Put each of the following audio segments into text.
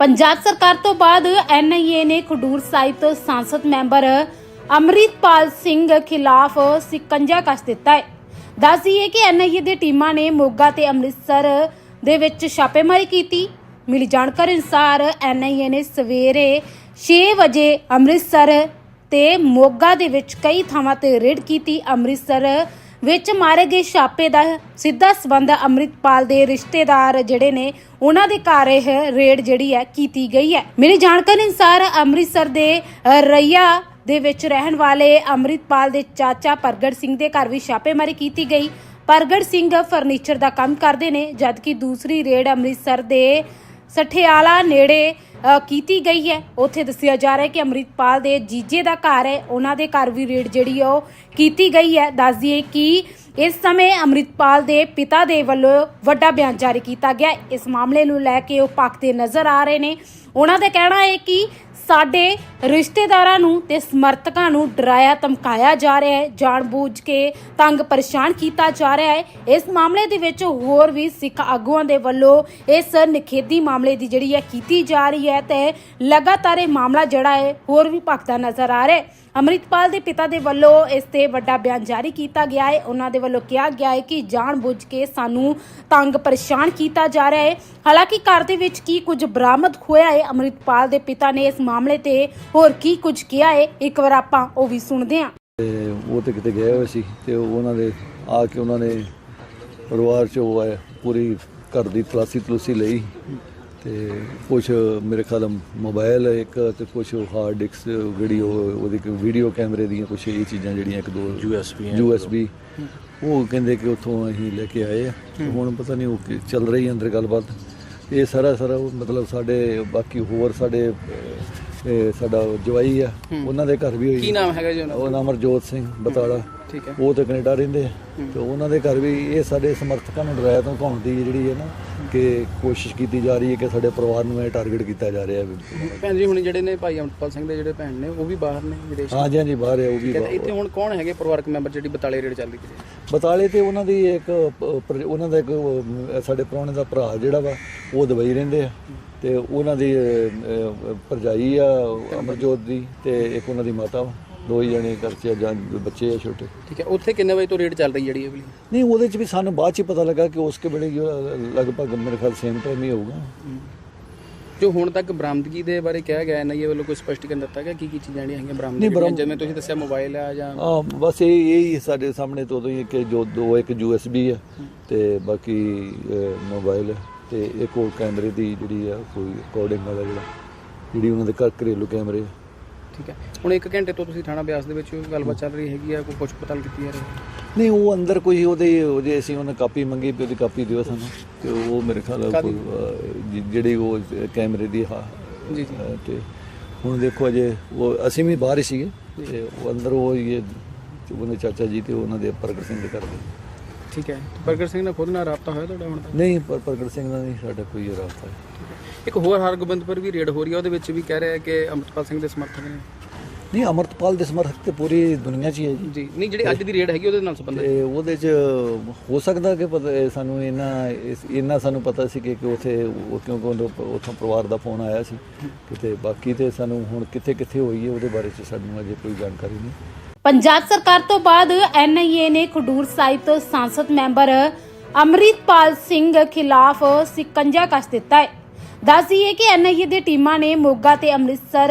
ਪੰਜਾਬ ਸਰਕਾਰ ਤੋਂ ਬਾਅਦ ਐਨਆਈਏ ਨੇ ਖਡੂਰ ਸਾਹਿਬ ਤੋਂ ਸੰਸਦ ਮੈਂਬਰ ਅਮਰਿਤਪਾਲ ਸਿੰਘ ਖਿਲਾਫ ਸਿਕੰਜਾ ਕਸ ਦਿੱਤਾ ਹੈ। ਦੱਸੀਏ ਕਿ ਐਨਆਈਏ ਦੇ ਟੀਮਾਂ ਨੇ ਮੋਗਾ ਤੇ ਅੰਮ੍ਰਿਤਸਰ ਦੇ ਵਿੱਚ ਛਾਪੇਮਾਰੀ ਕੀਤੀ। ਮਿਲੀ ਜਾਣਕਾਰੀ ਅਨੁਸਾਰ ਐਨਆਈਏ ਨੇ ਸਵੇਰੇ 6 ਵਜੇ ਅੰਮ੍ਰਿਤਸਰ ਤੇ ਮੋਗਾ ਦੇ ਵਿੱਚ ਕਈ ਥਾਵਾਂ ਤੇ ਰੇਡ ਕੀਤੀ। ਅੰਮ੍ਰਿਤਸਰ ਵਿੱਚ ਮਾਰੇ ਗਏ ਛਾਪੇ ਦਾ ਸਿੱਧਾ ਸਬੰਧ ਅੰਮ੍ਰਿਤਪਾਲ ਦੇ ਰਿਸ਼ਤੇਦਾਰ ਜਿਹੜੇ ਨੇ ਉਹਨਾਂ ਦੇ ਘਰ ਇਹ ਰੇਡ ਜਿਹੜੀ ਹੈ ਕੀਤੀ ਗਈ ਹੈ। ਮੇਰੀ ਜਾਣਕਾਰੀ ਅਨੁਸਾਰ ਅੰਮ੍ਰਿਤਸਰ ਦੇ ਅ, ਰਈਆ ਦੇ ਵਿੱਚ ਰਹਿਣ ਵਾਲੇ ਅੰਮ੍ਰਿਤਪਾਲ ਦੇ ਚਾਚਾ ਪ੍ਰਗਟ ਸਿੰਘ ਦੇ ਘਰ ਵੀ ਛਾਪੇਮਾਰੀ ਕੀਤੀ ਗਈ। ਪ੍ਰਗਟ ਸਿੰਘ ਫਰਨੀਚਰ ਦਾ ਕੰਮ ਕਰਦੇ ਨੇ ਜਦਕਿ ਦੂਸਰੀ ਰੇਡ ਅੰਮ੍ਰਿਤਸਰ ਦੇ ਸਠਿਆਲਾ ਨੇੜੇ ਕੀਤੀ ਗਈ ਹੈ। ਉੱਥੇ ਦੱਸਿਆ ਜਾ ਰਿਹਾ ਹੈ ਕਿ ਅੰਮ੍ਰਿਤਪਾਲ ਦੇ ਜੀਜੇ ਦਾ ਘਰ ਹੈ। ਉਹਨਾਂ ਦੇ ਘਰ ਵੀ ਰੇਡ ਜਿਹੜੀ ਉਹ ਕੀਤੀ ਗਈ ਹੈ। ਦੱਸ ਦਈਏ ਕਿ ਇਸ ਸਮੇਂ ਅੰਮ੍ਰਿਤਪਾਲ ਦੇ ਪਿਤਾ ਦੇ ਵੱਲੋਂ ਵੱਡਾ ਬਿਆਨ ਜਾਰੀ ਕੀਤਾ ਗਿਆ। ਇਸ ਮਾਮਲੇ ਨੂੰ ਲੈ ਕੇ ਉਹ ਪੱਕਦੇ ਨਜ਼ਰ ਆ ਰਹੇ ਨੇ। ਉਹਨਾਂ ਦਾ ਕਹਿਣਾ ਹੈ ਕਿ ਸਾਡੇ ਰਿਸ਼ਤੇਦਾਰਾਂ ਨੂੰ ਤੇ ਸਮਰਥਕਾਂ ਨੂੰ ਡਰਾਇਆ, ਧਮਕਾਇਆ ਜਾ ਰਿਹਾ ਹੈ, ਜਾਣਬੁੱਝ ਕੇ ਤੰਗ ਪਰੇਸ਼ਾਨ ਕੀਤਾ ਜਾ ਰਿਹਾ ਹੈ। ਇਸ ਮਾਮਲੇ ਦੇ ਵਿੱਚ ਹੋਰ ਵੀ ਸਿੱਖ ਆਗੂਆਂ ਦੇ ਵੱਲੋਂ ਇਸ ਨਿਖੇਧੀ ਮਾਮਲੇ ਦੀ ਜਿਹੜੀ ਹੈ ਕੀਤੀ ਜਾ ਰਹੀ ਹੈ ਤੇ ਲਗਾਤਾਰ ਇਹ ਮਾਮਲਾ ਜਿਹੜਾ ਹੈ ਹੋਰ ਵੀ ਭਖਦਾ ਨਜ਼ਰ ਆ ਰਿਹਾ ਹੈ। ਅੰਮ੍ਰਿਤਪਾਲ ਦੇ ਪਿਤਾ ਦੇ ਵੱਲੋਂ ਇਸ ਤੇ ਵੱਡਾ ਬਿਆਨ ਜਾਰੀ ਕੀਤਾ ਗਿਆ ਹੈ। ਉਹਨਾਂ ਦੇ ਵੱਲੋਂ ਕਿਹਾ ਗਿਆ ਹੈ ਕਿ ਜਾਣਬੁੱਝ ਕੇ ਸਾਨੂੰ ਤੰਗ ਪਰੇਸ਼ਾਨ ਕੀਤਾ ਜਾ ਰਿਹਾ ਹੈ। ਹਾਲਾਂਕਿ ਘਰ ਦੇ ਵਿੱਚ ਕੀ ਕੁਝ ਬਰਾਮਦ ਹੋਇਆ ਹੈ? ਅੰਮ੍ਰਿਤਪਾਲ ਦੇ ਪਿਤਾ ਨੇ ਇਸ ਮਾਮਲੇ ਤੇ ਹੋਰ ਕੀ ਕੁਝ ਕਿਹਾ ਹੈ ਇੱਕ ਵਾਰ ਆਪਾਂ ਉਹ ਵੀ ਸੁਣਦੇ ਹਾਂ। ਤੇ ਉਹ ਤੇ ਕਿਤੇ ਗਏ ਹੋਏ ਸੀ ਤੇ ਉਹਨਾਂ ਦੇ ਆ ਕੇ ਉਹਨਾਂ ਨੇ ਪਰਿਵਾਰ ਚ ਉਹ ਹੈ ਪੂਰੀ ਘਰ ਦੀ ਤਲਾਸੀ ਤਲੂਸੀ ਲਈ ਤੇ ਕੁਝ ਮੇਰੇ ਖਿਆਲ ਮੋਬਾਈਲ ਇੱਕ ਤੇ ਕੁਝ ਹਾਰਡ ਡਿਸਕ ਜਿਹੜੀ ਉਹ ਉਹਦੀ ਵੀਡੀਓ ਕੈਮਰੇ ਦੀਆਂ ਕੁਝ ਇਹ ਚੀਜ਼ਾਂ ਜਿਹੜੀਆਂ ਇੱਕ ਦੋ USB ਹੈ। USB ਉਹ ਕਹਿੰਦੇ ਕਿ ਉੱਥੋਂ ਅਸੀਂ ਲੈ ਕੇ ਆਏ ਆ। ਹੁਣ ਪਤਾ ਨਹੀਂ ਉਹ ਕੀ ਚੱਲ ਰਹੀ ਅੰਦਰ ਗੱਲਬਾਤ। ਇਹ ਸਾਰਾ ਸਾਰਾ ਉਹ ਮਤਲਬ ਸਾਡੇ ਬਾਕੀ ਹੋਰ ਸਾਡੇ ਇਹ ਸਾਡਾ ਜਵਾਈ ਆ ਉਹਨਾਂ ਦੇ ਘਰ ਵੀ ਹੋਈ ਕੀ ਨਾਮ ਹੈਗਾ ਜੀ ਉਹਨਾਂ ਉਹ ਨਾਮ ਅਮਰਜੋਤ ਸਿੰਘ ਬਤਾਲਾ। ਠੀਕ ਹੈ। ਉਹ ਤੇ ਕੈਨੇਡਾ ਰਹਿੰਦੇ ਆ। ਤੇ ਉਹਨਾਂ ਦੇ ਘਰ ਵੀ ਇਹ ਸਾਡੇ ਸਮਰਥਕਾਂ ਨੂੰ ਡਰਾਇਆ ਧਮਕਾਉਣ ਦੀ ਜਿਹੜੀ ਹੈ ਨਾ ਕਿ ਕੋਸ਼ਿਸ਼ ਕੀਤੀ ਜਾ ਰਹੀ ਹੈ ਕਿ ਸਾਡੇ ਪਰਿਵਾਰ ਨੂੰ ਇਹ ਟਾਰਗੇਟ ਕੀਤਾ ਜਾ ਰਿਹਾ ਹੈ ਭੈਣ ਜੀ ਹੁਣ ਜਿਹੜੇ ਨੇ ਭਾਈ ਅਮਰਪਾਲ ਸਿੰਘ ਦੇ ਜਿਹੜੇ ਭੈਣ ਨੇ ਉਹ ਵੀ ਬਾਹਰ ਨੇ ਵਿਦੇਸ਼ ਹਾਂਜੀ ਹਾਂਜੀ ਬਾਹਰ ਹੈ ਉਹ ਵੀ ਹੈ, ਬਾਹਰ। ਇੱਥੇ ਹੁਣ ਕੌਣ ਹੈਗੇ ਪਰਿਵਾਰਕ ਮੈਂਬਰ ਜਿਹੜੀ ਬਤਾਲੇ ਰੇਡ ਚੱਲ ਰਹੀ ਹੈ? ਬਤਾਲੇ ਤੇ ਉਹਨਾਂ ਦੀ ਇੱਕ ਉਹਨਾਂ ਦਾ ਇੱਕ ਸਾਡੇ ਪ੍ਰਾਹੁਣੇ ਦਾ ਭਰਾ ਜਿਹੜਾ ਵਾ ਉਹ ਦੁਬਈ ਰਹਿੰਦੇ ਆ। ਤੇ ਉਹਨਾਂ ਦੀ ਭਰਜਾਈ ਆ ਅਮਰਜੋਤ ਦੀ ਤੇ ਇੱਕ ਉਹਨਾਂ ਦੀ ਮਾਤਾ ਵਾ। ਦੋ ਹੀ ਜਣੇ ਆ, ਜਾਂ ਬੱਚੇ ਆ ਛੋਟੇ। ਠੀਕ ਹੈ ਉੱਥੇ ਕਿੰਨੇ ਵਜੇ ਤੋਂ ਰੇਡ ਚੱਲ ਰਹੀ ਜਿਹੜੀ ਇਹ ਵਾਲੀ? ਨਹੀਂ ਉਹਦੇ 'ਚ ਵੀ ਸਾਨੂੰ ਬਾਅਦ 'ਚ ਹੀ ਪਤਾ ਲੱਗਾ ਕਿ ਉਸ ਕੇ ਵੇਲੇ ਲਗਭਗ ਮੇਰੇ ਖਿਆਲ ਸੇਮ ਟਾਈਮ ਹੀ ਹੋਊਗਾ। ਜੋ ਹੁਣ ਤੱਕ ਬਰਾਮਦਗੀ ਦੇ ਬਾਰੇ ਕਿਹਾ ਗਿਆ ਨਹੀਂ ਇਹ ਵੱਲੋਂ ਕੋਈ ਸਪਸ਼ਟੀਕਰਨ ਦਿੱਤਾ ਗਿਆ ਕੀ ਕੀ ਚੀਜ਼ਾਂ ਜਿਹੜੀਆਂ ਹੈਗੀਆਂ ਬਰਾਮਦ ਜਿਵੇਂ ਤੁਸੀਂ ਦੱਸਿਆ ਮੋਬਾਈਲ ਆ ਜਾਂ ਆ ਬਸ ਇਹ ਇਹ ਹੀ ਸਾਡੇ ਸਾਹਮਣੇ ਤੋਂ ਉਦੋਂ ਹੀ ਕਿ ਜੋ ਦੋ ਇੱਕ USB ਹੈ ਤੇ ਬਾਕੀ ਮੋਬਾਈਲ ਹੈ ਤੇ ਇੱਕ ਉਹ ਕੈਮਰੇ ਦੀ ਜਿਹੜੀ ਆ ਕੋਈ ਰਿਕਾਰਡਿੰਗ ਵਾਲਾ ਜਿਹੜਾ ਜਿਹੜੀ ਉਹਨਾਂ ਦੇ ਘਰ ਘਰੇਲੂ ਕੈਮਰੇ ਆ। ਠੀਕ ਹੈ। ਹੁਣ 1 ਘੰਟੇ ਤੋਂ ਤੁਸੀਂ ਥਾਣਾ ਬਿਆਸ ਦੇ ਵਿੱਚ ਗੱਲਬਾਤ ਚੱਲ ਰਹੀ ਹੈਗੀ ਆ ਕੋਈ ਪੁੱਛ ਪਤਾਲ ਕੀਤੀ ਜਾ ਰਹੀ ਹੈ? ਨਹੀਂ ਉਹ ਅੰਦਰ ਕੋਈ ਉਹਦੇ ਉਹਦੇ ਅਸੀਂ ਉਹਨਾਂ ਕਾਪੀ ਮੰਗੀ ਵੀ ਉਹਦੀ ਕਾਪੀ ਦਿਓ ਸਾਨੂੰ ਤੇ ਉਹ ਮੇਰੇ ਖਿਆਲ ਨਾਲ ਕੋਈ ਜਿਹੜੀ ਉਹ ਕੈਮਰੇ ਦੀ ਹਾਂ ਜੀ ਜੀ। ਤੇ ਹੁਣ ਦੇਖੋ ਅਜੇ ਉਹ ਅਸੀਂ ਵੀ ਬਾਹਰ ਹੀ ਸੀਗੇ ਤੇ ਉਹ ਅੰਦਰ ਉਹ ਇਹ ਉਹਨੇ ਚਾਚਾ ਜੀ ਤੇ ਉਹਨਾਂ ਦੇ ਪ੍ਰਗਟ ਸਿੰਘ ਦੇ ਕਰਦੇ ਠੀਕ ਹੈ। ਪ੍ਰਗਟ ਸਿੰਘ ਨਾਲ ਖੁਦ ਨਾਲ ਰਾਬਤਾ ਹੋਇਆ ਤੁਹਾਡਾ ਹੁਣ ਨਹੀਂ ਪਰ ਪ੍ਰਗਟ ਸਿੰਘ ਦਾ ਨਹੀਂ ਸਾਡਾ ਕੋਈ ਰਾਬਤਾ ਇੱਕ ਹੋਰ ਹਰਗੋਬਿੰਦਪੁਰ ਵੀ ਰੇਡ ਹੋ ਰਹੀ ਹੈ ਉਹਦੇ ਵਿੱਚ ਵੀ ਕਹਿ ਰਿਹਾ ਕਿ ਅਮਰਪਾਲ ਸਿੰਘ ਦੇ ਸਮਰਥਕ ਨੇ। ਨਹੀਂ ਅਮਰਤਪਾਲ ਦੇ ਸਮਰਥਕ ਤੇ ਪੂਰੀ ਦੁਨੀਆ 'ਚ ਹੀ ਹੈ ਜੀ। ਜੀ ਨਹੀਂ ਜਿਹੜੀ ਅੱਜ ਦੀ ਰੇਡ ਹੈਗੀ ਉਹਦੇ ਨਾਲ ਸੰਬੰਧਿਤ ਤੇ ਉਹਦੇ 'ਚ ਹੋ ਸਕਦਾ ਕਿ ਸਾਨੂੰ ਇਹਨਾਂ ਇੰਨਾ ਸਾਨੂੰ ਪਤਾ ਸੀ ਕਿ ਕਿ ਉਥੇ ਉਹ ਕਿਉਂਕਿ ਉੱਥੋਂ ਪਰਿਵਾਰ ਦਾ ਫੋਨ ਆਇਆ ਸੀ। ਕਿਤੇ ਬਾਕੀ ਤੇ ਸਾਨੂੰ ਹੁਣ ਕਿੱਥੇ ਕਿੱਥੇ ਹੋਈ ਹੈ ਉਹਦੇ ਬਾਰੇ 'ਚ ਸਾਨੂੰ ਅਜੇ ਕੋਈ ਜਾਣਕਾਰੀ ਨਹੀਂ। ਪੰਜਾਬ ਸਰਕਾਰ ਤੋਂ ਬਾਅਦ ਐਨਆਈਏ ਨੇ ਖਡੂਰ ਸਾਹਿਬ ਤੋਂ ਸੰਸਦ ਮੈਂਬਰ ਅਮਰਿਤਪਾਲ ਸਿੰਘ ਖਿਲਾਫ ਸਿਕੰਜਾ ਕਸ ਦਿੱਤਾ ਹੈ। ਦੱਸ ਦਈਏ ਕਿ ਐਨਆਈਏ ਦੀ ਟੀਮਾਂ ਨੇ ਮੋਗਾ ਤੇ ਅੰਮ੍ਰਿਤਸਰ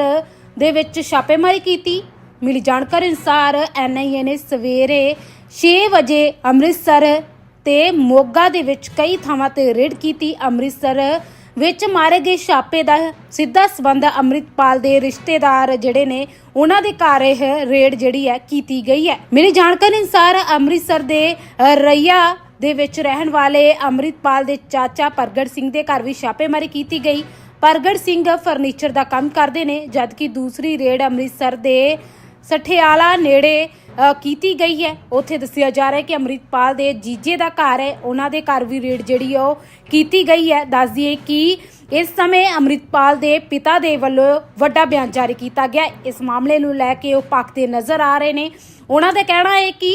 ਦੇ ਵਿੱਚ ਛਾਪੇਮਾਰੀ ਕੀਤੀ। ਮਿਲੀ ਜਾਣਕਾਰੀ ਅਨੁਸਾਰ ਐਨਆਈਏ ਨੇ ਸਵੇਰੇ 6 ਵਜੇ ਅੰਮ੍ਰਿਤਸਰ ਤੇ ਮੋਗਾ ਦੇ ਵਿੱਚ ਕਈ ਥਾਵਾਂ ਤੇ ਰੇਡ ਕੀਤੀ। ਅੰਮ੍ਰਿਤਸਰ ਵਿੱਚ ਮਾਰੇ ਗਏ ਛਾਪੇ ਦਾ ਸਿੱਧਾ ਸਬੰਧ ਅੰਮ੍ਰਿਤਪਾਲ ਦੇ ਰਿਸ਼ਤੇਦਾਰ ਜਿਹੜੇ ਨੇ, ਉਹਨਾਂ ਦੇ ਘਰ ਇਹ ਰੇਡ ਜਿਹੜੀ ਹੈ ਕੀਤੀ ਗਈ ਹੈ। ਮੇਰੀ ਜਾਣਕਾਰੀ ਅਨੁਸਾਰ ਅੰਮ੍ਰਿਤਸਰ ਦੇ ਰਈਆ ਦੇ ਵਿੱਚ ਰਹਿਣ ਵਾਲੇ ਅੰਮ੍ਰਿਤਪਾਲ ਦੇ ਚਾਚਾ ਪ੍ਰਗਟ ਸਿੰਘ ਦੇ ਘਰ ਵੀ ਛਾਪੇਮਾਰੀ ਕੀਤੀ ਗਈ। ਪ੍ਰਗਟ ਸਿੰਘ ਫਰਨੀਚਰ ਦਾ ਕੰਮ ਕਰਦੇ ਨੇ, ਜਦਕਿ ਦੂਸਰੀ ਰੇਡ ਅੰਮ੍ਰਿਤਸਰ ਦੇ ਸਠਿਆਲਾ ਨੇੜੇ ਕੀਤੀ ਗਈ ਹੈ। ਉੱਥੇ ਦੱਸਿਆ ਜਾ ਰਿਹਾ ਹੈ ਕਿ ਅੰਮ੍ਰਿਤਪਾਲ ਦੇ ਜੀਜੇ ਦਾ ਘਰ ਹੈ। ਉਹਨਾਂ ਦੇ ਘਰ ਵੀ ਰੇਡ ਜਿਹੜੀ ਹੈ, ਉਹ ਕੀਤੀ ਗਈ ਹੈ। ਦੱਸ ਦਈਏ ਕਿ ਇਸ ਸਮੇਂ ਅੰਮ੍ਰਿਤਪਾਲ ਦੇ ਪਿਤਾ ਦੇ ਵੱਲੋਂ ਵੱਡਾ ਬਿਆਨ ਜਾਰੀ ਕੀਤਾ ਗਿਆ। ਇਸ ਮਾਮਲੇ ਨੂੰ ਲੈ ਕੇ ਉਹ ਭਖਦੇ ਨਜ਼ਰ ਆ ਰਹੇ ਨੇ। ਉਹਨਾਂ ਦਾ ਕਹਿਣਾ ਹੈ ਕਿ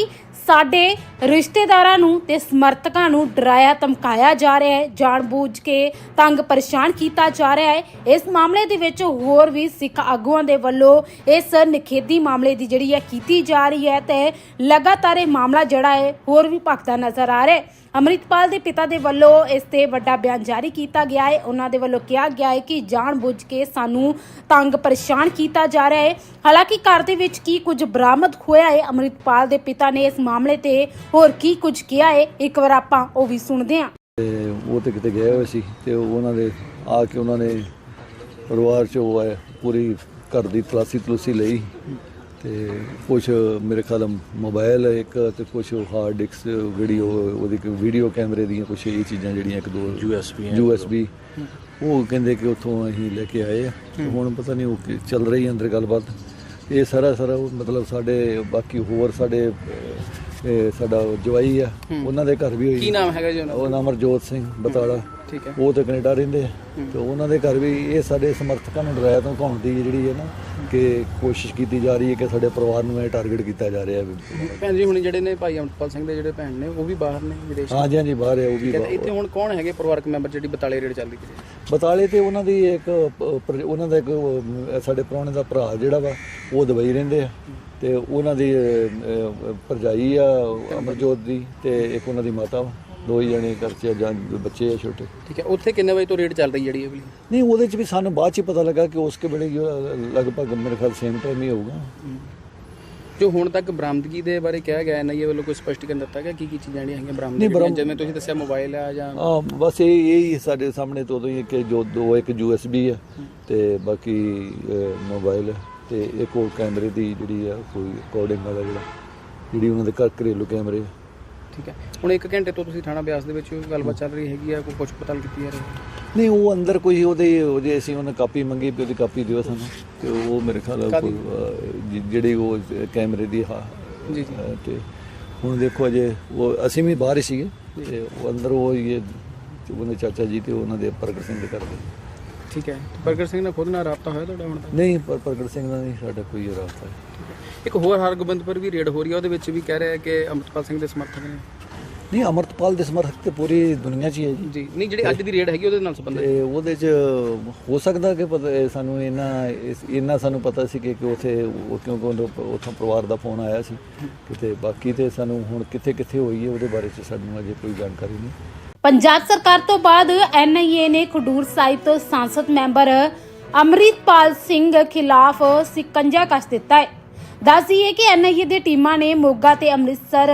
ਸਾਡੇ ਰਿਸ਼ਤੇਦਾਰਾਂ ਨੂੰ ਤੇ ਸਮਰਥਕਾਂ ਨੂੰ ਡਰਾਇਆ, ਧਮਕਾਇਆ ਜਾ ਰਿਹਾ ਹੈ, ਜਾਣਬੁੱਝ ਕੇ ਤੰਗ ਪਰੇਸ਼ਾਨ ਕੀਤਾ ਜਾ ਰਿਹਾ ਹੈ। ਇਸ ਮਾਮਲੇ ਦੇ ਵਿੱਚ ਹੋਰ ਵੀ ਸਿੱਖ ਆਗੂਆਂ ਦੇ ਵੱਲੋਂ ਇਸ ਨਿਖੇਧੀ ਮਾਮਲੇ ਦੀ ਜਿਹੜੀ ਹੈ, ਕੀਤੀ ਜਾ ਰਹੀ ਹੈ ਤੇ ਲਗਾਤਾਰ ਇਹ ਮਾਮਲਾ ਜਿਹੜਾ ਹੈ, ਹੋਰ ਵੀ ਭਖਦਾ ਨਜ਼ਰ ਆ ਰਿਹਾ ਹੈ। ਅੰਮ੍ਰਿਤਪਾਲ ਦੇ ਪਿਤਾ ਦੇ ਵੱਲੋਂ ਇਸ ਤੇ ਵੱਡਾ ਬਿਆਨ ਜਾਰੀ ਕੀਤਾ ਗਿਆ ਹੈ। ਉਹਨਾਂ ਦੇ ਵੱਲੋਂ ਕਿਹਾ ਗਿਆ ਹੈ ਕਿ ਜਾਣਬੁੱਝ ਕੇ ਸਾਨੂੰ ਤੰਗ ਪਰੇਸ਼ਾਨ ਕੀਤਾ ਜਾ ਰਿਹਾ ਹੈ। ਹਾਲਾਂਕਿ ਘਰ ਦੇ ਵਿੱਚ ਕੀ ਕੁਝ ਬਰਾਮਦ ਹੋਇਆ ਹੈ? ਅੰਮ੍ਰਿਤਪਾਲ ਦੇ ਪਿਤਾ ਨੇ ਇਸ ਮਾਮਲੇ ਤੇ ਹੋਰ ਕੀ ਕੁਝ ਕਿਹਾ ਹੈ? ਇੱਕ ਵਾਰ ਆਪਾਂ ਉਹ ਵੀ ਸੁਣਦੇ ਹਾਂ। ਤੇ ਉਹ ਤੇ ਕਿਤੇ ਗਏ ਹੋਏ ਸੀ ਤੇ ਉਹਨਾਂ ਦੇ ਆ ਕੇ ਉਹਨਾਂ ਨੇ ਪਰਿਵਾਰ ਚ ਉਹ ਪੂਰੀ ਘਰ ਦੀ ਤਲਾਸੀ ਤਲੂਸੀ ਲਈ। ਤੇ ਕੁਝ ਮੇਰੇ ਖਿਆਲ ਮੋਬਾਈਲ ਇੱਕ ਤੇ ਕੁਝ ਹਾਰਡ ਡਿਸਕ ਵੀਡੀਓ ਉਹਦੀ ਵੀਡੀਓ ਕੈਮਰੇ ਦੀਆਂ ਕੁਝ ਇਹ ਚੀਜ਼ਾਂ ਜਿਹੜੀਆਂ ਇੱਕ ਦੋ USB USB ਉਹ ਕਹਿੰਦੇ ਕਿ ਉੱਥੋਂ ਅਸੀਂ ਲੈ ਕੇ ਆਏ ਹੁਣ ਪਤਾ ਨਹੀਂ ਉਹ ਚੱਲ ਰਹੀ ਅੰਦਰ ਗੱਲਬਾਤ। ਇਹ ਸਾਰਾ ਸਾਰਾ ਮਤਲਬ ਸਾਡੇ ਬਾਕੀ ਹੋਰ ਸਾਡੇ ਸਾਡਾ ਜਵਾਈ ਆ ਉਹਨਾਂ ਦੇ ਘਰ ਵੀ ਹੋਈ ਕੀ ਨਾਮ ਹੈਗਾ ਜੀ ਉਹਨਾਂ ਦਾ? ਉਹ ਨਾਮ ਹਰਜੋਤ ਸਿੰਘ ਬਤਾਲਾ। ਠੀਕ ਹੈ। ਉਹ ਤੇ ਕੈਨੇਡਾ ਰਹਿੰਦੇ ਆ। ਤੇ ਉਹਨਾਂ ਦੇ ਘਰ ਵੀ ਇਹ ਸਾਡੇ ਸਮਰਥਕਾਂ ਨੂੰ ਡਰਾਇਆ ਤੋਂ ਘਾਉਣ ਦੀ ਜਿਹੜੀ ਹੈ ਨਾ ਕਿ ਕੋਸ਼ਿਸ਼ ਕੀਤੀ ਜਾ ਰਹੀ ਹੈ ਕਿ ਸਾਡੇ ਪਰਿਵਾਰ ਨੂੰ ਇਹ ਟਾਰਗੇਟ ਕੀਤਾ ਜਾ ਰਿਹਾ ਹੈ ਭੈਣ ਜੀ ਹੁਣ ਜਿਹੜੇ ਨੇ ਭਾਈ ਅਮਰਪਾਲ ਸਿੰਘ ਦੇ ਜਿਹੜੇ ਭੈਣ ਨੇ ਉਹ ਵੀ ਬਾਹਰ ਨੇ ਵਿਦੇਸ਼ ਹਾਂਜੀ ਬਾਹਰ ਹੈ ਉਹ ਵੀ ਠੀਕ ਹੈ ਤੇ ਬਾਹਰ। ਇੱਥੇ ਹੁਣ ਕੌਣ ਹੈਗੇ ਪਰਿਵਾਰਕ ਮੈਂਬਰ ਜਿਹੜੀ ਬਤਾਲੇ ਰੇਡ ਚੱਲਦੀ ਪਈ ਹੈ? ਬਤਾਲੇ ਤੇ ਉਹਨਾਂ ਦੀ ਇੱਕ ਉਹਨਾਂ ਦਾ ਇੱਕ ਸਾਡੇ ਪ੍ਰਾਹੁਣੇ ਦਾ ਭਰਾ ਜਿਹੜਾ ਵਾ ਉਹ ਦੁਬਈ ਰਹਿੰਦੇ ਆ। ਤੇ ਉਹਨਾਂ ਦੀ ਭਰਜਾਈ ਆ ਅਮਰਜੋਤ ਦੀ ਤੇ ਇੱਕ ਉਹਨਾਂ ਦੀ ਮਾਤਾ ਵਾ। ਦੋ ਹੀ ਜਣੇ ਘਰ 'ਚ ਆ, ਜਾਂ ਬੱਚੇ ਆ ਛੋਟੇ। ਠੀਕ ਹੈ ਉੱਥੇ ਕਿੰਨੇ ਵਜੇ ਤੋਂ ਰੇਡ ਚੱਲ ਰਹੀ ਜਿਹੜੀ ਇਹ ਵਾਲੀ ਨਹੀਂ ਉਹਦੇ 'ਚ ਵੀ ਸਾਨੂੰ ਬਾਅਦ 'ਚ ਹੀ ਪਤਾ ਲੱਗਾ ਕਿ ਵੇਲੇ ਹੀ ਉਹ ਲਗਭਗ ਮੇਰੇ ਖਿਆਲ ਸੇਮ ਟਾਈਮ ਹੀ ਹੋਊਗਾ। ਜੋ ਹੁਣ ਤੱਕ ਬਰਾਮਦਗੀ ਦੇ ਬਾਰੇ ਕਿਹਾ ਗਿਆ ਐਨਆਈਏ ਵੱਲੋਂ ਕੋਈ ਸਪਸ਼ਟੀਕਰਨ ਦਿੱਤਾ ਗਿਆ ਕੀ ਕੀ ਚੀਜ਼ਾਂ ਜਿਹੜੀਆਂ ਹੈਗੀਆਂ ਬਰਾਮਦ ਨਹੀਂ, ਜਿਵੇਂ ਤੁਸੀਂ ਦੱਸਿਆ ਮੋਬਾਈਲ ਆ ਜਾਂ ਆ ਬਸ ਇਹ ਇਹ ਹੀ ਸਾਡੇ ਸਾਹਮਣੇ ਤੋਂ ਉਦੋਂ ਹੀ ਕਿ ਜੋ ਦੋ ਇੱਕ ਯੂਐਸਬੀ ਆ ਤੇ ਬਾਕੀ ਮੋਬਾਈਲ ਤੇ ਇੱਕ ਉਹ ਕੈਮਰੇ ਦੀ ਜਿਹੜੀ ਆ ਕੋਈ ਰਿਕਾਰਡਿੰਗ ਵਾਲਾ ਜਿਹੜਾ ਜਿਹੜੀ ਉਹਨਾਂ ਦੇ ਘਰ ਘਰੇਲੂ ਕੈਮਰੇ। ਠੀਕ ਹੈ ਹੁਣ 1 ਘੰਟੇ ਤੋਂ ਤੁਸੀਂ ਥਾਣਾ ਬਿਆਸ ਦੇ ਵਿੱਚ ਗੱਲਬਾਤ ਚੱਲ ਰਹੀ ਹੈਗੀ ਆ ਕੋਈ ਪੁੱਛ ਪਤਾਲ ਕੀਤੀ ਜਾ ਰਹੀ ਨਹੀਂ ਉਹ ਅੰਦਰ ਕੋਈ ਉਹਦੇ ਉਹਦੇ ਅਸੀਂ ਉਹਨੇ ਕਾਪੀ ਮੰਗੀ ਵੀ ਉਹਦੀ ਕਾਪੀ ਦਿਓ ਸਾਨੂੰ ਤੇ ਉਹ ਮੇਰੇ ਖਿਆਲ? ਕੋਈ ਜਿਹੜੀ ਉਹ ਕੈਮਰੇ ਦੀ ਹਾਂ ਜੀ ਜੀ ਤੇ ਹੁਣ ਦੇਖੋ ਅਜੇ ਉਹ ਅਸੀਂ ਵੀ ਬਾਹਰ ਸੀਗੇ ਤੇ ਉਹ ਅੰਦਰ ਉਹ ਇਹ ਉਹਨੇ ਚਾਚਾ ਜੀ ਤੇ ਉਹਨਾਂ ਦੇ ਪ੍ਰਗਟ ਸਿੰਘ ਦੇ ਕਰਦੇ ਠੀਕ ਹੈ। ਪ੍ਰਗਟ ਸਿੰਘ ਨਾਲ ਖੁਦ ਨਾਲ ਰਾਬਤਾ ਹੋਇਆ ਤੁਹਾਡਾ ਹੁਣ ਤੱਕ ਨਹੀਂ ਪਰ ਪ੍ਰਗਟ ਸਿੰਘ ਨਾਲ ਨਹੀਂ ਸਾਡਾ ਕੋਈ ਰਾਸਤਾ ਇੱਕ ਹੋਰ ਹਰਗੋਬਿੰਦ ਪਰ ਵੀ ਰੇਡ ਹੋ ਰਹੀ ਹੈ ਉਹਦੇ ਵਿੱਚ ਵੀ ਕਹਿ ਰਿਹਾ ਹੈ ਕਿ ਅਮਰਪਾਲ ਸਿੰਘ ਦੇ ਸਮਰਥਕ ਨੇ। ਨਹੀਂ ਅਮਰਤਪਾਲ ਦੇ ਸਮਰਥਕ ਤੇ ਪੂਰੀ ਦੁਨੀਆ 'ਚ ਹੀ ਹੈ ਜੀ। ਜੀ ਨਹੀਂ ਜਿਹੜੀ ਅੱਜ ਦੀ ਰੇਡ ਹੈਗੀ ਉਹਦੇ ਨਾਲ ਸੰਬੰਧਿਤ ਤੇ ਉਹਦੇ 'ਚ ਹੋ ਸਕਦਾ ਕਿ ਪਤਾ ਸਾਨੂੰ ਇਹਨਾਂ ਇੰਨਾ ਸਾਨੂੰ ਪਤਾ ਸੀ ਕਿ ਕਿ ਉਥੇ ਉਹ ਕਿਉਂਕਿ ਉਹਨੂੰ ਉੱਥੋਂ ਪਰਿਵਾਰ ਦਾ ਫੋਨ ਆਇਆ ਸੀ। ਕਿਤੇ ਬਾਕੀ ਤੇ ਸਾਨੂੰ ਹੁਣ ਕਿੱਥੇ ਕਿੱਥੇ ਹੋਈ ਹੈ ਉਹਦੇ ਬਾਰੇ 'ਚ ਸਾਨੂੰ ਅਜੇ ਕੋਈ ਜਾਣਕਾਰੀ ਨਹੀਂ। ਪੰਜਾਬ ਸਰਕਾਰ ਤੋਂ ਬਾਅਦ ਐਨਆਈਏ ਨੇ ਖਡੂਰ ਸਾਹਿਬ ਤੋਂ ਸੰਸਦ ਮੈਂਬਰ ਅਮਰਿਤਪਾਲ ਸਿੰਘ ਖਿਲਾਫ ਸਿਕੰਜਾ ਕੱਸ ਦਿੱਤਾ ਹੈ। ਦੱਸੀਏ ਕਿ ਐਨਆਈਏ ਦੀ ਟੀਮਾਂ ਨੇ ਮੋਗਾ ਤੇ ਅੰਮ੍ਰਿਤਸਰ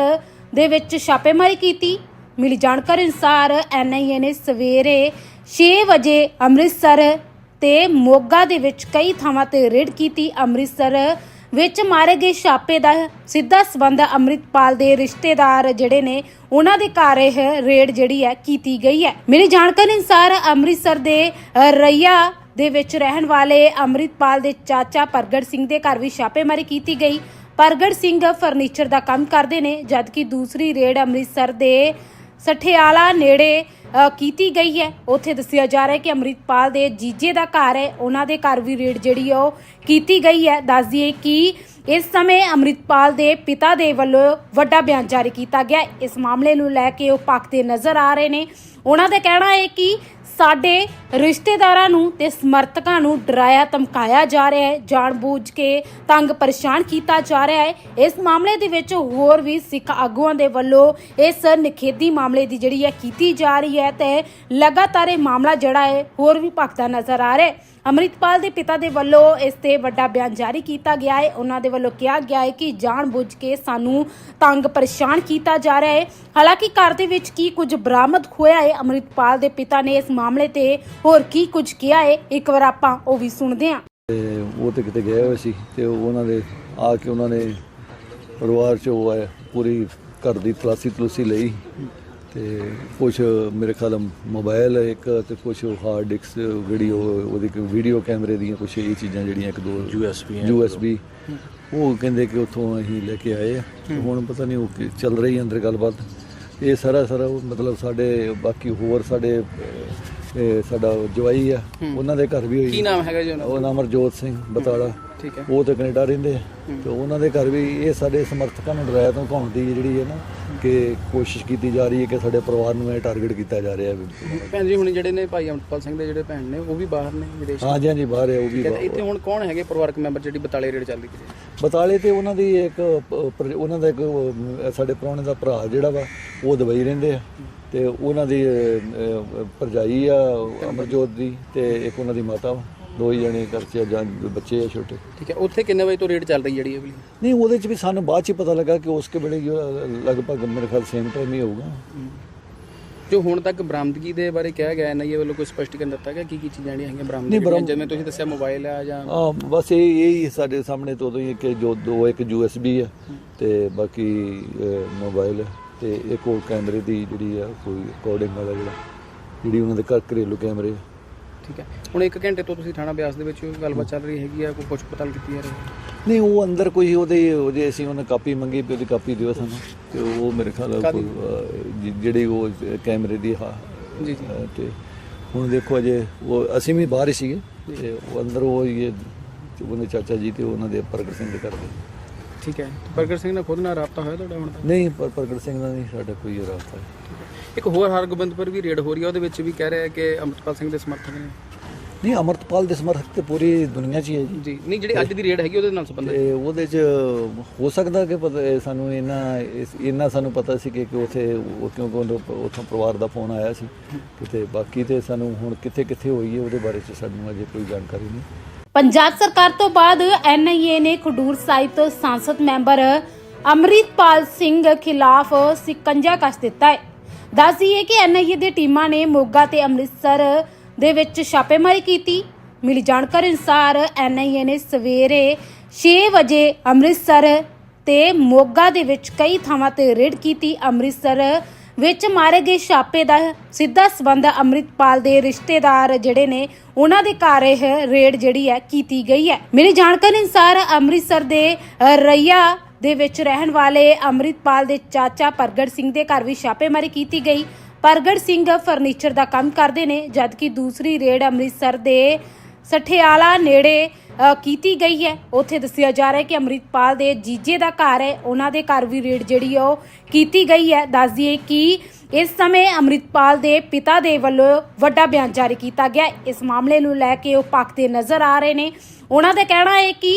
ਦੇ ਵਿੱਚ ਛਾਪੇਮਾਰੀ ਕੀਤੀ। ਮਿਲੀ ਜਾਣਕਾਰੀ ਅਨੁਸਾਰ ਐਨਆਈਏ ਨੇ ਸਵੇਰੇ 6 ਵਜੇ ਅੰਮ੍ਰਿਤਸਰ ਤੇ ਮੋਗਾ ਦੇ ਵਿੱਚ ਕਈ ਥਾਵਾਂ ਤੇ ਰੇਡ ਕੀਤੀ। ਅੰਮ੍ਰਿਤਸਰ ਵਿੱਚ ਮਾਰੇ ਗਏ ਛਾਪੇ ਦਾ ਸਿੱਧਾ ਸਬੰਧ ਅੰਮ੍ਰਿਤਪਾਲ ਦੇ ਰਿਸ਼ਤੇਦਾਰ ਜਿਹੜੇ ਨੇ ਉਹਨਾਂ ਦੇ ਘਰ ਇਹ ਰੇਡ ਜਿਹੜੀ ਹੈ ਕੀਤੀ ਗਈ ਹੈ। ਮੇਰੀ ਜਾਣਕਾਰੀ ਅਨੁਸਾਰ ਅੰਮ੍ਰਿਤਸਰ ਦੇ ਅ, ਰਈਆ ਦੇ ਵਿੱਚ ਰਹਿਣ ਵਾਲੇ ਅੰਮ੍ਰਿਤਪਾਲ ਦੇ ਚਾਚਾ ਪ੍ਰਗਟ ਸਿੰਘ ਦੇ ਘਰ ਵੀ ਛਾਪੇਮਾਰੀ ਕੀਤੀ ਗਈ। ਪ੍ਰਗਟ ਸਿੰਘ ਫਰਨੀਚਰ ਦਾ ਕੰਮ ਕਰਦੇ ਨੇ ਜਦਕਿ ਦੂਸਰੀ ਰੇਡ ਅੰਮ੍ਰਿਤਸਰ ਦੇ ਸਠਿਆਲਾ ਨੇੜੇ ਕੀਤੀ ਗਈ ਹੈ। ਉੱਥੇ ਦੱਸਿਆ ਜਾ ਰਿਹਾ ਹੈ ਕਿ ਅੰਮ੍ਰਿਤਪਾਲ ਦੇ ਜੀਜੇ ਦਾ ਘਰ ਹੈ। ਉਹਨਾਂ ਦੇ ਘਰ ਵੀ ਰੇਡ ਜਿਹੜੀ ਹੈ, ਉਹ ਕੀਤੀ ਗਈ ਹੈ। ਦੱਸ ਦਈਏ ਕਿ ਇਸ ਸਮੇਂ ਅੰਮ੍ਰਿਤਪਾਲ ਦੇ ਪਿਤਾ ਦੇ ਵੱਲੋਂ ਵੱਡਾ ਬਿਆਨ ਜਾਰੀ ਕੀਤਾ ਗਿਆ। ਇਸ ਮਾਮਲੇ ਨੂੰ ਲੈ ਕੇ ਉਹ ਭਖਦੇ ਨਜ਼ਰ ਆ ਰਹੇ ਨੇ। ਉਹਨਾਂ ਦਾ ਕਹਿਣਾ ਹੈ ਕਿ ਸਾਡੇ ਰਿਸ਼ਤੇਦਾਰਾਂ ਨੂੰ ਤੇ ਸਮਰਥਕਾਂ ਨੂੰ ਡਰਾਇਆ, ਧਮਕਾਇਆ ਜਾ ਰਿਹਾ ਹੈ, ਜਾਣਬੁੱਝ ਕੇ ਤੰਗ ਪਰੇਸ਼ਾਨ ਕੀਤਾ ਜਾ ਰਿਹਾ ਹੈ। ਇਸ ਮਾਮਲੇ ਦੇ ਵਿੱਚ ਹੋਰ ਵੀ ਸਿੱਖ ਆਗੂਆਂ ਦੇ ਵੱਲੋਂ ਇਸ ਨਿਖੇਧੀ ਮਾਮਲੇ ਦੀ ਜਿਹੜੀ ਹੈ, ਕੀਤੀ ਜਾ ਰਹੀ ਹੈ ਤੇ ਲਗਾਤਾਰ ਇਹ ਮਾਮਲਾ ਜਿਹੜਾ ਹੈ, ਹੋਰ ਵੀ ਭਖਦਾ ਨਜ਼ਰ ਆ ਰਿਹਾ ਹੈ। ਅੰਮ੍ਰਿਤਪਾਲ ਦੇ ਪਿਤਾ ਦੇ ਵੱਲੋਂ ਇਸ ਤੇ ਵੱਡਾ ਬਿਆਨ ਜਾਰੀ ਕੀਤਾ ਗਿਆ ਹੈ। ਉਹਨਾਂ ਦੇ ਵੱਲੋਂ ਕਿਹਾ ਗਿਆ ਹੈ ਕਿ ਜਾਣਬੁੱਝ ਕੇ ਸਾਨੂੰ ਤੰਗ ਪਰੇਸ਼ਾਨ ਕੀਤਾ ਜਾ ਰਿਹਾ ਹੈ। ਹਾਲਾਂਕਿ ਘਰ ਦੇ ਵਿੱਚ ਕੀ ਕੁਝ ਬਰਾਮਦ ਹੋਇਆ ਹੈ? ਅੰਮ੍ਰਿਤਪਾਲ ਦੇ ਪਿਤਾ ਨੇ ਇਸ ਮਾਮਲੇ ਤੇ ਹੋਰ ਕੀ ਕੁਝ ਕਿਹਾ ਹੈ? ਇੱਕ ਵਾਰ ਆਪਾਂ ਉਹ ਵੀ ਸੁਣਦੇ ਹਾਂ। ਉਹ ਤੇ ਕਿਤੇ ਗਏ ਹੋਏ ਸੀ ਤੇ ਉਹਨਾਂ ਦੇ ਆ ਕੇ ਉਹਨਾਂ ਨੇ ਪਰਿਵਾਰ 'ਚ ਉਹ ਪੂਰੀ ਘਰ ਦੀ ਤਲਾਸੀ ਤਲੂਸੀ ਲਈ। ਤੇ ਕੁਝ ਮੇਰੇ ਖਿਆਲ ਮੋਬਾਈਲ ਇੱਕ ਤੇ ਕੁਝ ਹਾਰਡ ਡਿਸਕ ਵੀਡੀਓ ਉਹਦੀ ਵੀਡੀਓ ਕੈਮਰੇ ਦੀਆਂ ਕੁਝ ਇਹ ਚੀਜ਼ਾਂ ਜਿਹੜੀਆਂ ਇੱਕ ਦੋ USB USB ਉਹ ਕਹਿੰਦੇ ਕਿ ਉੱਥੋਂ ਅਸੀਂ ਲੈ ਕੇ ਆਏ ਆ। ਹੁਣ ਪਤਾ ਨਹੀਂ ਉਹ ਕੀ ਚੱਲ ਰਹੀ ਅੰਦਰ ਗੱਲਬਾਤ। ਇਹ ਸਾਰਾ ਸਾਰਾ ਉਹ ਮਤਲਬ ਸਾਡੇ ਬਾਕੀ ਹੋਰ ਸਾਡੇ ਇਹ ਸਾਡਾ ਜਵਾਈ ਆ। ਉਹਨਾਂ ਦੇ ਘਰ ਵੀ ਕੀ ਹੋਈ ਨਾਮ ਹੈਗਾ ਜੀ ਉਹਨਾਂ ਉਹ ਨਾਮ ਹਰਜੋਤ ਸਿੰਘ ਬਤਾਲਾ। ਠੀਕ ਹੈ। ਉਹ ਤੇ ਕੈਨੇਡਾ ਰਹਿੰਦੇ ਆ। ਤੇ ਉਹਨਾਂ ਦੇ ਘਰ ਵੀ ਇਹ ਸਾਡੇ ਸਮਰਥਕਾਂ ਨੂੰ ਡਰਾਇਆ ਤੋਂ ਘਾਉਣ ਦੀ ਜਿਹੜੀ ਹੈ ਨਾ ਕਿ ਕੋਸ਼ਿਸ਼ ਕੀਤੀ ਜਾ ਰਹੀ ਹੈ ਕਿ ਸਾਡੇ ਪਰਿਵਾਰ ਨੂੰ ਇਹ ਟਾਰਗੇਟ ਕੀਤਾ ਜਾ ਰਿਹਾ ਹੈ ਭੈਣ ਜੀ ਹੁਣ ਜਿਹੜੇ ਨੇ ਭਾਈ ਅਮਰਪਾਲ ਸਿੰਘ ਦੇ ਜਿਹੜੇ ਭੈਣ ਨੇ ਉਹ ਵੀ ਬਾਹਰ ਨੇ ਵਿਦੇਸ਼ ਹਾਂਜੀ ਹਾਂਜੀ ਬਾਹਰ ਹੈ ਉਹ ਵੀ ਹੈ, ਬਾਹਰ। ਇੱਥੇ ਹੁਣ ਕੌਣ ਹੈਗੇ ਪਰਿਵਾਰਕ ਮੈਂਬਰ ਜਿਹੜੀ ਬਤਾਲੇ ਰੇਡ ਚੱਲਦੀ ਪਈ ਹੈ? ਬਤਾਲੇ ਤੇ ਉਹਨਾਂ ਦੀ ਇੱਕ ਉਹਨਾਂ ਦਾ ਇੱਕ ਸਾਡੇ ਪ੍ਰਾਹੁਣੇ ਦਾ ਭਰਾ ਜਿਹੜਾ ਵਾ ਉਹ ਦੁਬਈ ਰਹਿੰਦੇ ਆ। ਤੇ ਉਹਨਾਂ ਦੀ ਭਰਜਾਈ ਆ ਅਮਰਜੋਤ ਦੀ ਤੇ ਇੱਕ ਉਹਨਾਂ ਦੀ ਮਾਤਾ ਵਾ। ਦੋ ਹੀ ਜਣੇ ਘਰ 'ਚ ਜਾਂ ਬੱਚੇ ਆ ਛੋਟੇ। ਠੀਕ ਹੈ ਉੱਥੇ ਕਿੰਨੇ ਵਜੇ ਤੋਂ ਰੇਡ ਚੱਲ ਰਹੀ ਜਿਹੜੀ ਇਹ ਵਾਲੀ? ਨਹੀਂ ਉਹਦੇ 'ਚ ਵੀ ਸਾਨੂੰ ਬਾਅਦ 'ਚ ਹੀ ਪਤਾ ਲੱਗਾ ਕਿ ਉਸ ਕੇ ਵੇਲੇ ਲਗਭਗ ਮੇਰੇ ਖਿਆਲ ਸੇਮ ਟਾਈਮ ਹੀ ਹੋਊਗਾ। ਜੋ ਹੁਣ ਤੱਕ ਬਰਾਮਦਗੀ ਦੇ ਬਾਰੇ ਕਿਹਾ ਗਿਆ ਐਨਆਈਏ ਵੱਲੋਂ ਕੋਈ ਸਪਸ਼ਟੀਕਰਨ ਦਿੱਤਾ ਗਿਆ ਕੀ ਕੀ ਚੀਜ਼ਾਂ ਜਿਹੜੀਆਂ ਹੈਗੀਆਂ ਬਰਾਮਦ ਜਿਵੇਂ ਤੁਸੀਂ ਦੱਸਿਆ ਮੋਬਾਈਲ ਆ ਜਾਂ ਆ ਬਸ ਇਹ ਇਹ ਹੀ ਸਾਡੇ ਸਾਹਮਣੇ ਤੋਂ ਉਦੋਂ ਹੀ ਕਿ ਜੋ ਦੋ ਇੱਕ ਯੂਐਸਬੀ ਆ ਤੇ ਬਾਕੀ ਮੋਬਾਈਲ ਤੇ ਇੱਕ ਉਹ ਕੈਮਰੇ ਦੀ ਜਿਹੜੀ ਆ ਕੋਈ ਰਿਕਾਰਡਿੰਗ ਵਾਲਾ ਜਿਹੜਾ ਜਿਹੜੀ ਉਹਨਾਂ ਦੇ ਘਰ ਘਰੇਲੂ ਕੈਮਰੇ ਆ। ਠੀਕ ਹੈ? ਹੁਣ 1 ਘੰਟੇ ਤੋਂ ਤੁਸੀਂ ਥਾਣਾ ਬਿਆਸ ਦੇ ਵਿੱਚ ਗੱਲਬਾਤ ਚੱਲ ਰਹੀ ਹੈਗੀ ਆ ਕੋਈ ਪੁੱਛ ਪਤਾਲ ਕੀਤੀ ਜਾ ਰਹੀ ਹੈ? ਨਹੀਂ ਉਹ ਅੰਦਰ ਕੋਈ ਉਹਦੇ ਉਹਦੇ ਅਸੀਂ ਉਹਨੇ ਕਾਪੀ ਮੰਗੀ ਵੀ ਉਹਦੀ ਕਾਪੀ ਦਿਓ ਸਾਨੂੰ ਤੇ ਉਹ ਮੇਰੇ ਖਿਆਲ ਨਾਲ ਜਿਹੜੀ ਉਹ ਕੈਮਰੇ ਦੀ ਹਾਂ ਜੀ ਜੀ। ਤੇ ਹੁਣ ਦੇਖੋ ਅਜੇ ਉਹ ਅਸੀਂ ਵੀ ਬਾਹਰ ਹੀ ਸੀਗੇ ਤੇ ਉਹ ਅੰਦਰ ਉਹ ਇਹ ਉਹਨੇ ਚਾਚਾ ਜੀ ਤੇ ਉਹਨਾਂ ਦੇ ਪ੍ਰਗਟ ਸਿੰਘ ਦੇ ਕਰਦੇ ਠੀਕ ਹੈ। ਪ੍ਰਗਟ ਸਿੰਘ ਨਾਲ ਖੁਦ ਨਾਲ ਰਾਬਤਾ ਹੋਇਆ ਤੁਹਾਡਾ ਹੁਣ ਨਹੀਂ ਪਰ ਪ੍ਰਗਟ ਸਿੰਘ ਦਾ ਨਹੀਂ ਸਾਡਾ ਕੋਈ ਰਾਬਤਾ ਇੱਕ ਹੋਰ ਹਰਗੋਬਿੰਦਪੁਰ ਵੀ ਰੇਡ ਹੋ ਰਹੀ ਹੈ ਉਹਦੇ ਵਿੱਚ ਵੀ ਕਹਿ ਰਿਹਾ ਕਿ ਅਮਰਪਾਲ ਸਿੰਘ ਦੇ ਸਮਰਥਕ ਨੇ। ਨਹੀਂ ਅਮਰਤਪਾਲ ਦੇ ਸਮਰਥਕ ਤੇ ਪੂਰੀ ਦੁਨੀਆ 'ਚ ਹੀ ਹੈ ਜੀ। ਜੀ ਨਹੀਂ ਜਿਹੜੀ ਅੱਜ ਦੀ ਰੇਡ ਹੈਗੀ ਉਹਦੇ ਨਾਲ ਸੰਬੰਧਿਤ ਤੇ ਉਹਦੇ 'ਚ ਹੋ ਸਕਦਾ ਕਿ ਸਾਨੂੰ ਇਹਨਾਂ ਇਹਨਾਂ ਸਾਨੂੰ ਪਤਾ ਸੀ ਕਿ ਕਿ ਉਥੇ ਉਹ ਕਿਉਂਕਿ ਉੱਥੋਂ ਪਰਿਵਾਰ ਦਾ ਫੋਨ ਆਇਆ ਸੀ। ਕਿਤੇ ਬਾਕੀ ਤੇ ਸਾਨੂੰ ਹੁਣ ਕਿੱਥੇ ਕਿੱਥੇ ਹੋਈ ਹੈ ਉਹਦੇ ਬਾਰੇ 'ਚ ਸਾਨੂੰ ਅਜੇ ਕੋਈ ਜਾਣਕਾਰੀ ਨਹੀਂ। ਪੰਜਾਬ ਸਰਕਾਰ ਤੋਂ ਬਾਅਦ ਐਨਆਈਏ ਨੇ ਖਡੂਰ ਸਾਹਿਬ ਤੋਂ ਸੰਸਦ ਮੈਂਬਰ ਅਮਰਿਤਪਾਲ ਸਿੰਘ ਖਿਲਾਫ ਸਿਕੰਜਾ ਕਸ ਦਿੱਤਾ ਹੈ। ਦੱਸਦੀਏ ਕਿ ਐਨਆਈਏ ਦੀ ਟੀਮਾਂ ਨੇ ਮੋਗਾ ਤੇ ਅੰਮ੍ਰਿਤਸਰ ਦੇ ਵਿੱਚ ਛਾਪੇਮਾਰੀ ਕੀਤੀ। ਮਿਲੀ ਜਾਣਕਾਰੀ ਅਨੁਸਾਰ ਐਨਆਈਏ ਨੇ ਸਵੇਰੇ 6 ਵਜੇ ਅੰਮ੍ਰਿਤਸਰ ਤੇ ਮੋਗਾ ਦੇ ਵਿੱਚ ਕਈ ਥਾਵਾਂ ਤੇ ਰੇਡ ਕੀਤੀ। ਅੰਮ੍ਰਿਤਸਰ ਵਿੱਚ ਮਾਰੇ ਗਏ ਛਾਪੇ ਦਾ ਸਿੱਧਾ ਸਬੰਧ ਅੰਮ੍ਰਿਤਪਾਲ ਦੇ ਰਿਸ਼ਤੇਦਾਰ ਜਿਹੜੇ ਨੇ ਉਹਨਾਂ ਦੇ ਘਰ ਇਹ ਰੇਡ ਜਿਹੜੀ ਹੈ ਕੀਤੀ ਗਈ ਹੈ। ਮੇਰੀ ਜਾਣਕਾਰੀ ਅਨੁਸਾਰ ਅੰਮ੍ਰਿਤਸਰ ਦੇ ਅ, ਰਈਆ ਦੇ ਵਿੱਚ ਰਹਿਣ ਵਾਲੇ ਅੰਮ੍ਰਿਤਪਾਲ ਦੇ ਚਾਚਾ ਪ੍ਰਗਟ ਸਿੰਘ ਦੇ ਘਰ ਵੀ ਛਾਪੇਮਾਰੀ ਕੀਤੀ ਗਈ। ਪ੍ਰਗਟ ਸਿੰਘ ਫਰਨੀਚਰ ਦਾ ਕੰਮ ਕਰਦੇ ਨੇ, ਜਦਕਿ ਦੂਸਰੀ ਰੇਡ ਅੰਮ੍ਰਿਤਸਰ ਦੇ ਸਠਿਆਲਾ ਨੇੜੇ ਕੀਤੀ ਗਈ ਹੈ। ਉੱਥੇ ਦੱਸਿਆ ਜਾ ਰਿਹਾ ਹੈ ਕਿ ਅੰਮ੍ਰਿਤਪਾਲ ਦੇ ਜੀਜੇ ਦਾ ਘਰ ਹੈ। ਉਹਨਾਂ ਦੇ ਘਰ ਵੀ ਰੇਡ ਜਿਹੜੀ ਹੈ, ਉਹ ਕੀਤੀ ਗਈ ਹੈ। ਦੱਸ ਦਈਏ ਕਿ ਇਸ ਸਮੇਂ ਅੰਮ੍ਰਿਤਪਾਲ ਦੇ ਪਿਤਾ ਦੇ ਵੱਲੋਂ ਵੱਡਾ ਬਿਆਨ ਜਾਰੀ ਕੀਤਾ ਗਿਆ। ਇਸ ਮਾਮਲੇ ਨੂੰ ਲੈ ਕੇ ਉਹ ਭਖਦੇ ਨਜ਼ਰ ਆ ਰਹੇ ਨੇ। ਉਹਨਾਂ ਦਾ ਕਹਿਣਾ ਹੈ ਕਿ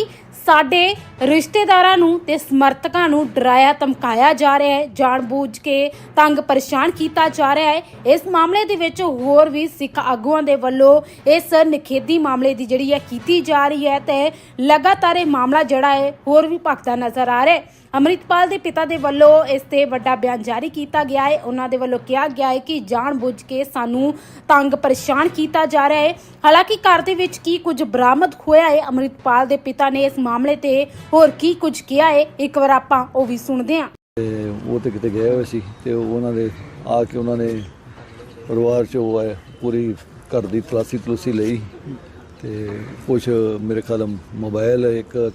ਸਾਡੇ ਰਿਸ਼ਤੇਦਾਰਾਂ ਨੂੰ ਤੇ ਸਮਰਥਕਾਂ ਨੂੰ ਡਰਾਇਆ, ਧਮਕਾਇਆ ਜਾ ਰਿਹਾ ਹੈ, ਜਾਣਬੁੱਝ ਕੇ ਤੰਗ ਪਰੇਸ਼ਾਨ ਕੀਤਾ ਜਾ ਰਿਹਾ ਹੈ। ਇਸ ਮਾਮਲੇ ਦੇ ਵਿੱਚ ਹੋਰ ਵੀ ਸਿੱਖ ਆਗੂਆਂ ਦੇ ਵੱਲੋਂ ਇਸ ਨਿਖੇਧੀ ਮਾਮਲੇ ਦੀ ਜਿਹੜੀ ਹੈ, ਕੀਤੀ ਜਾ ਰਹੀ ਹੈ ਤੇ ਲਗਾਤਾਰ ਇਹ ਮਾਮਲਾ ਜਿਹੜਾ ਹੈ, ਹੋਰ ਵੀ ਭਖਦਾ ਨਜ਼ਰ ਆ ਰਿਹਾ ਹੈ। ਅੰਮ੍ਰਿਤਪਾਲ ਦੇ ਪਿਤਾ ਦੇ ਵੱਲੋਂ ਇਸ ਤੇ ਵੱਡਾ ਬਿਆਨ ਜਾਰੀ ਕੀਤਾ ਗਿਆ ਹੈ। ਉਹਨਾਂ ਦੇ ਵੱਲੋਂ ਕਿਹਾ ਗਿਆ ਹੈ ਕਿ ਜਾਣਬੁੱਝ ਕੇ ਸਾਨੂੰ ਤੰਗ ਪਰੇਸ਼ਾਨ ਕੀਤਾ ਜਾ ਰਿਹਾ ਹੈ। ਹਾਲਾਂਕਿ ਘਰ ਦੇ ਵਿੱਚ ਕੀ ਕੁਝ ਬਰਾਮਦ ਹੋਇਆ ਹੈ? ਅੰਮ੍ਰਿਤਪਾਲ ਦੇ ਪਿਤਾ ਨੇ ਇਸ ਮਾਮਲੇ ਤੇ ਹੋਰ ਕੀ ਕੁਝ ਕਿਹਾ ਹੈ? ਇੱਕ ਵਾਰ ਆਪਾਂ ਉਹ ਵੀ ਸੁਣਦੇ ਹਾਂ। ਤੇ ਉਹ ਤੇ ਕਿਤੇ ਗਏ ਹੋਏ ਸੀ ਤੇ ਉਹਨਾਂ ਦੇ ਆ ਕੇ ਉਹਨਾਂ ਨੇ ਪਰਿਵਾਰ 'ਚ ਆਏ, ਪੂਰੀ ਘਰ ਦੀ ਤਲਾਸੀ ਤਲੂਸੀ ਲਈ ਤੇ ਕੁਝ ਮੇਰੇ ਖਿਆਲ ਮੋਬਾਈਲ ਇੱਕ